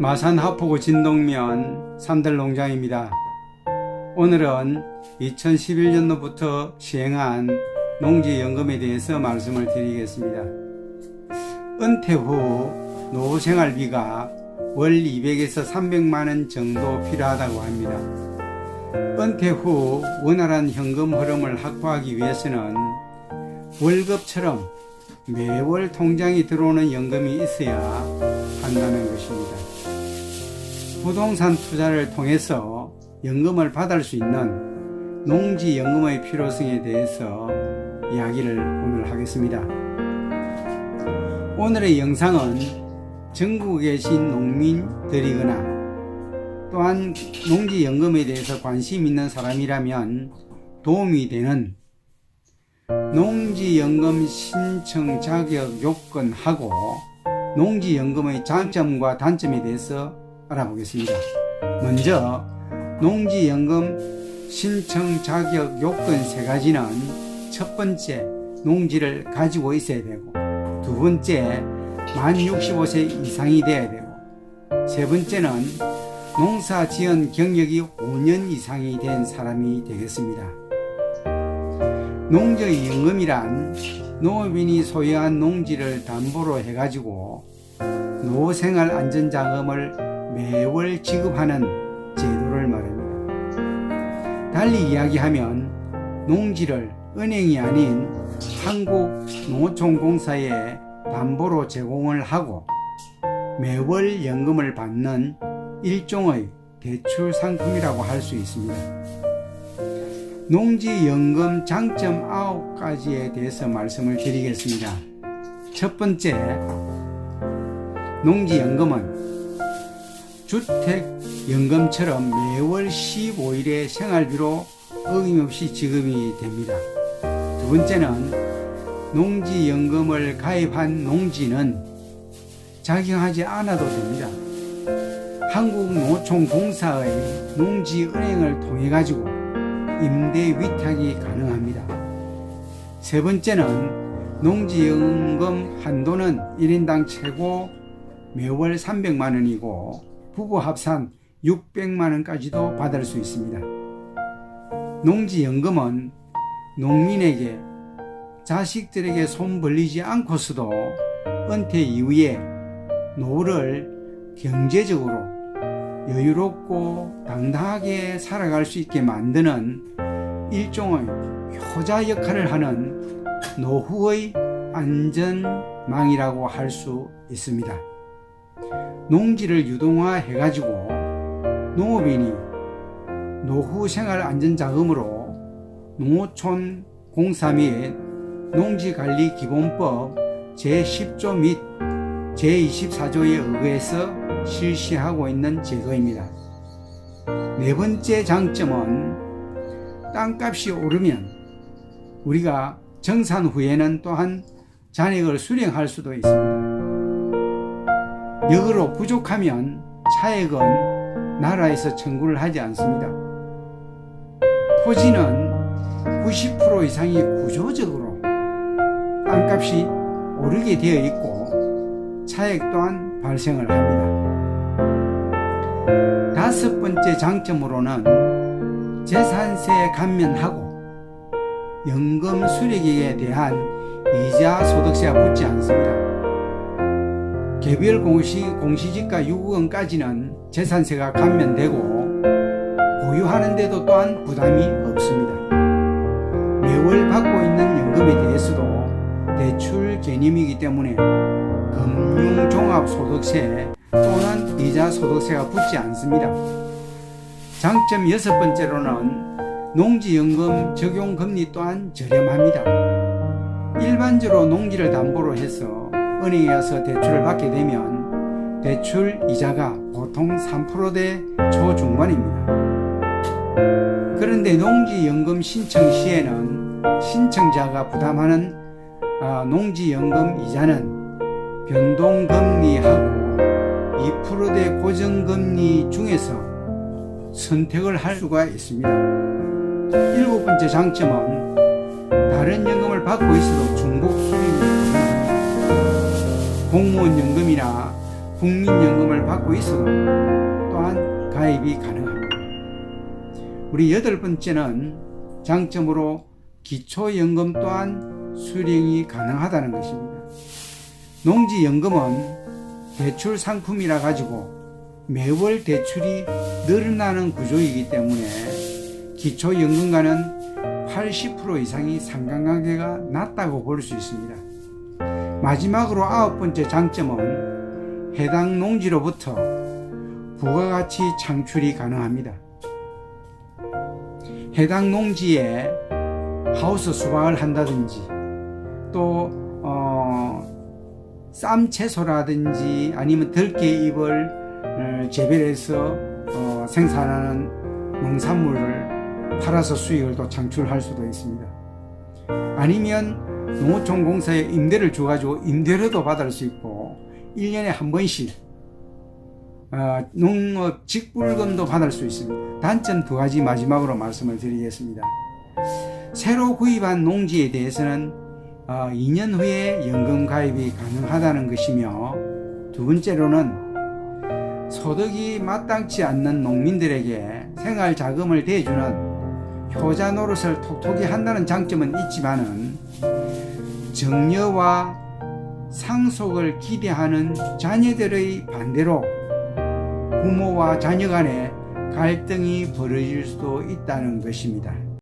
마산 하포구 진동면 산들농장입니다. 오늘은 2011년도부터 시행한 농지연금에 대해서 말씀을 드리겠습니다. 은퇴 후 노후생활비가 월 200에서 300만원 정도 필요하다고 합니다. 은퇴 후 원활한 현금 흐름을 확보하기 위해서는 월급처럼 매월 통장에 들어오는 연금이 있어야 한다는 것입니다. 부동산 투자를 통해서 연금을 받을 수 있는 농지연금의 필요성에 대해서 이야기를 오늘 하겠습니다. 오늘의 영상은 전국에 계신 농민들이거나 또한 농지연금에 대해서 관심 있는 사람이라면 도움이 되는 농지연금 신청 자격 요건하고 농지연금의 장점과 단점에 대해서 알아보겠습니다. 먼저 농지연금 신청 자격 요건 세 가지는 첫 번째 농지를 가지고 있어야 되고 두 번째 만 65세 이상이 돼야 되고 세 번째는 농사 지은 경력이 5년 이상이 된 사람이 되겠습니다. 농지의 연금이란 농업인이 소유한 농지를 담보로 해가지고 노생활 안전자금을 매월 지급하는 제도를 말합니다. 달리 이야기하면 농지를 은행이 아닌 한국농어촌공사에 담보로 제공을 하고 매월 연금을 받는 일종의 대출 상품이라고 할 수 있습니다. 농지연금 장점 9가지에 대해서 말씀을 드리겠습니다. 첫 번째, 농지연금은 주택연금처럼 매월 15일의 생활비로 어김없이 지급이 됩니다. 두 번째는 농지연금을 가입한 농지는 작용하지 않아도 됩니다. 한국노총공사의 농지은행을 통해 가지고 임대 위탁이 가능합니다. 세 번째는 농지연금 한도는 1인당 최고 매월 300만 원이고 부부 합산 600만 원까지도 받을 수 있습니다. 농지연금은 농민에게 자식들에게 손 벌리지 않고서도 은퇴 이후에 노후를 경제적으로 여유롭고 당당하게 살아갈 수 있게 만드는 일종의 효자 역할을 하는 노후의 안전망이라고 할 수 있습니다. 농지를 유동화해 가지고 농업인이 노후 생활 안전 자금으로 농어촌 공사 및 농지관리기본법 제10조 및 제24조에 의해서 실시하고 있는 제도입니다. 네 번째 장점은 땅값이 오르면 우리가 정산 후에는 또한 잔액을 수령할 수도 있습니다. 역으로 부족하면 차액은 나라에서 청구를 하지 않습니다. 토지는 90% 이상이 구조적으로 땅값이 오르게 되어 있고 차액 또한 발생을 합니다. 다섯 번째 장점으로는 재산세 감면하고 연금 수령액에 대한 이자 소득세가 붙지 않습니다. 개별 공시, 공시지가 6억 원까지는 재산세가 감면되고 보유하는데도 또한 부담이 없습니다. 매월 받고 있는 연금에 대해서도 대출 개념이기 때문에 금융종합소득세 또는 이자 소득세가 붙지 않습니다. 장점 여섯 번째로는 농지연금 적용 금리 또한 저렴합니다. 일반적으로 농지를 담보로 해서 은행에 가서 대출을 받게 되면 대출 이자가 보통 3%대 초중반입니다. 그런데 농지연금 신청 시에는 신청자가 부담하는 아, 농지연금 이자는 변동금리하고 2%대 고정금리 중에서 선택을 할 수가 있습니다. 일곱 번째 장점은 다른 연금을 받고 있어도 중복 수익이 공무원 연금이나 국민연금을 받고 있어도 또한 가입이 가능합니다. 우리 여덟 번째는 장점으로 기초연금 또한 수령이 가능하다는 것입니다. 농지연금은 대출 상품이라 가지고 매월 대출이 늘어나는 구조이기 때문에 기초연금과는 80% 이상이 상관관계가 낮다고 볼 수 있습니다. 마지막으로 아홉 번째 장점은 해당 농지로부터 부가가치 창출이 가능합니다. 해당 농지에 하우스 수박을 한다든지 또 어, 쌈 채소라든지 아니면 들깨잎을 어, 재배해서 어, 생산하는 농산물을 팔아서 수익을 또 창출할 수도 있습니다. 아니면 농어촌 공사에 임대를 줘가지고 임대료도 받을 수 있고 1년에 한 번씩 어, 농업 직불금도 받을 수 있습니다. 단점 두 가지 마지막으로 말씀을 드리겠습니다. 새로 구입한 농지에 대해서는 어, 2년 후에 연금 가입이 가능하다는 것이며 두 번째로는 소득이 마땅치 않는 농민들에게 생활 자금을 대주는 효자 노릇을 톡톡히 한다는 장점은 있지만은 정려와 상속을 기대하는 자녀들의 반대로 부모와 자녀 간에 갈등이 벌어질 수도 있다는 것입니다.